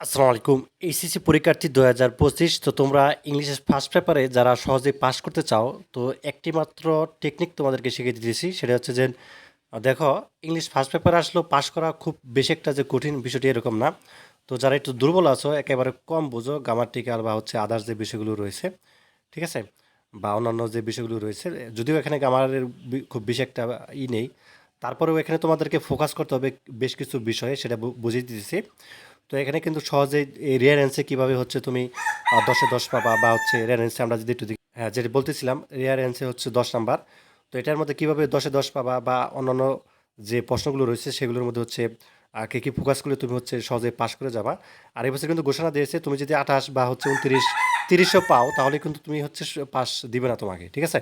আসসালামু আলাইকুম। এইচএসসি পরীক্ষার্থী দু হাজার পঁচিশ, তো তোমরা ইংলিশের ফার্স্ট পেপারে যারা সহজে পাস করতে চাও, তো একটি মাত্র টেকনিক তোমাদেরকে শিখিয়ে দিতেছি, সেটা হচ্ছে যে, দেখো ইংলিশ ফার্স্ট পেপারে আসলেও পাস করা খুব বেশি একটা যে কঠিন বিষয়টি এরকম না। তো যারা একটু দুর্বল আছো, একেবারে কম বুঝো গ্রামাটিক্যাল বা হচ্ছে আদার্স যে বিষয়গুলো রয়েছে, ঠিক আছে? বা অন্যান্য যে বিষয়গুলো রয়েছে, যদিও এখানে গ্রামারের খুব বেশি একটা ই নেই, তারপরেও এখানে তোমাদেরকে ফোকাস করতে হবে বেশ কিছু বিষয়ে, সেটা বুঝিয়ে দিতেছি। তো এখানে কিন্তু সহজেই এই রিয়ার অ্যান্সে কীভাবে হচ্ছে তুমি দশে দশ পাবা বা হচ্ছে রিয়ার অ্যান্সে আমরা যদি একটু হ্যাঁ যেটা বলতেছিলাম রিয়ার অ্যান্সে হচ্ছে দশ নাম্বার। তো এটার মধ্যে কীভাবে দশে দশ পাবা বা অন্যান্য যে প্রশ্নগুলো রয়েছে সেগুলোর মধ্যে হচ্ছে কে কী ফোকাস করলে তুমি হচ্ছে সহজে পাস করে যাবা। আর এবছর কিন্তু ঘোষণা দিয়েছে, তুমি যদি আঠাশ বা হচ্ছে উনত্রিশ, তিরিশও পাও, তাহলে কিন্তু তুমি হচ্ছে পাস দিবে না তোমাকে, ঠিক আছে?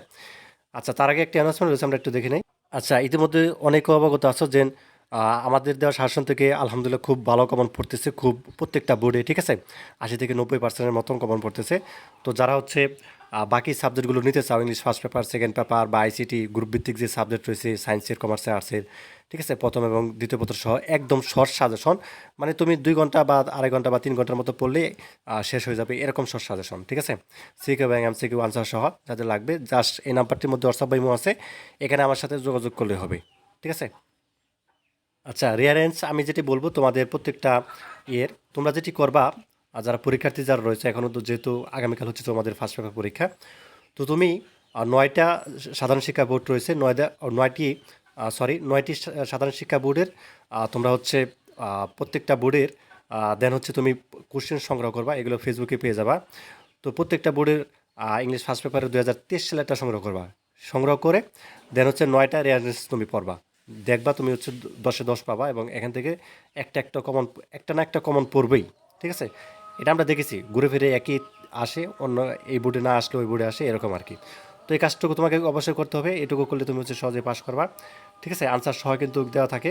আচ্ছা তার আগে একটি অ্যানাউন্সমেন্ট রয়েছে, আমরা একটু দেখে নেই। আচ্ছা ইতিমধ্যে অনেক অবগত আছো যে আমাদের দেওয়া শাসন থেকে আলহামদুলিল্লাহ খুব ভালো কমন পড়তেছে, খুব প্রত্যেকটা বোর্ডে ঠিক আছে? আশি থেকে নব্বই পার্সেন্টের মতন কমন পড়তেছে। তো যারা হচ্ছে বাকি সাবজেক্টগুলো নিতে চাও English first paper second paper বা আইসিটি গ্রুপ ভিত্তিক যে সাবজেক্ট রয়েছে সায়েন্সের কমার্সের আর্টসের ঠিক আছে? প্রথম এবং দ্বিতীয় পত্র সহ একদম শর্ট সাজেশন মানে তুমি দুই ঘণ্টা বা আড়াই ঘণ্টা বা তিন ঘণ্টার মতো পড়লে শেষ হয়ে যাবে এরকম শর্ট সাজেশন ঠিক আছে? সিকিউ এবং এম সিকিউ আনসার সহ যাদের লাগবে জাস্ট এই নাম্বারটির মধ্যে হোয়াটসঅ্যাপ আছে, এখানে আমার সাথে যোগাযোগ করলে হবে, ঠিক আছে? আচ্ছা রিয়ারেন্স আমি যেটি বলব তোমাদের প্রত্যেকটা ইয়ের। তোমরা যেটি করবা, আর যারা পরীক্ষার্থী যারা রয়েছে এখনও তো যেহেতু আগামীকাল হচ্ছে তোমাদের ফার্স্ট পেপার পরীক্ষা, তো তুমি নয়টা সাধারণ শিক্ষা বোর্ড রয়েছে, নয়টা নয়টি সরি নয়টি সাধারণ শিক্ষা বোর্ডের তোমরা হচ্ছে প্রত্যেকটা বোর্ডের দেন হচ্ছে তুমি কোশ্চেন সংগ্রহ করবা, এগুলো ফেসবুকে পেয়ে যাবা। তো প্রত্যেকটা বোর্ডের ইংলিশ ফার্স্ট পেপারে দু হাজার তেইশ সালেরটা সংগ্রহ করবা। সংগ্রহ করে দেন হচ্ছে নয়টা রেয়ারেন্স তুমি পড়বা। দেখবা তুমি হচ্ছে দশে দশ পাবা এবং এখান থেকে একটা একটা কমন একটা না একটা কমন পড়বেই, ঠিক আছে? এটা আমরা দেখেছি, ঘুরে ফিরে একই আসে, অন্য এই বোর্ডে না আসলে ওই বোর্ডে আসে, এরকম আর কি। তো এই কাজটুকু তোমাকে অবশ্যই করতে হবে, এটুকু করলে তুমি হচ্ছে সহজে পাস করবা, ঠিক আছে? আনসার সহ কিন্তু দেওয়া থাকে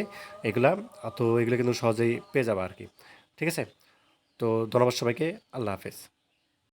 এগুলা, তো এগুলো কিন্তু সহজেই পেয়ে যাবা আর কি, ঠিক আছে? তো ধন্যবাদ সবাইকে, আল্লাহ হাফেজ।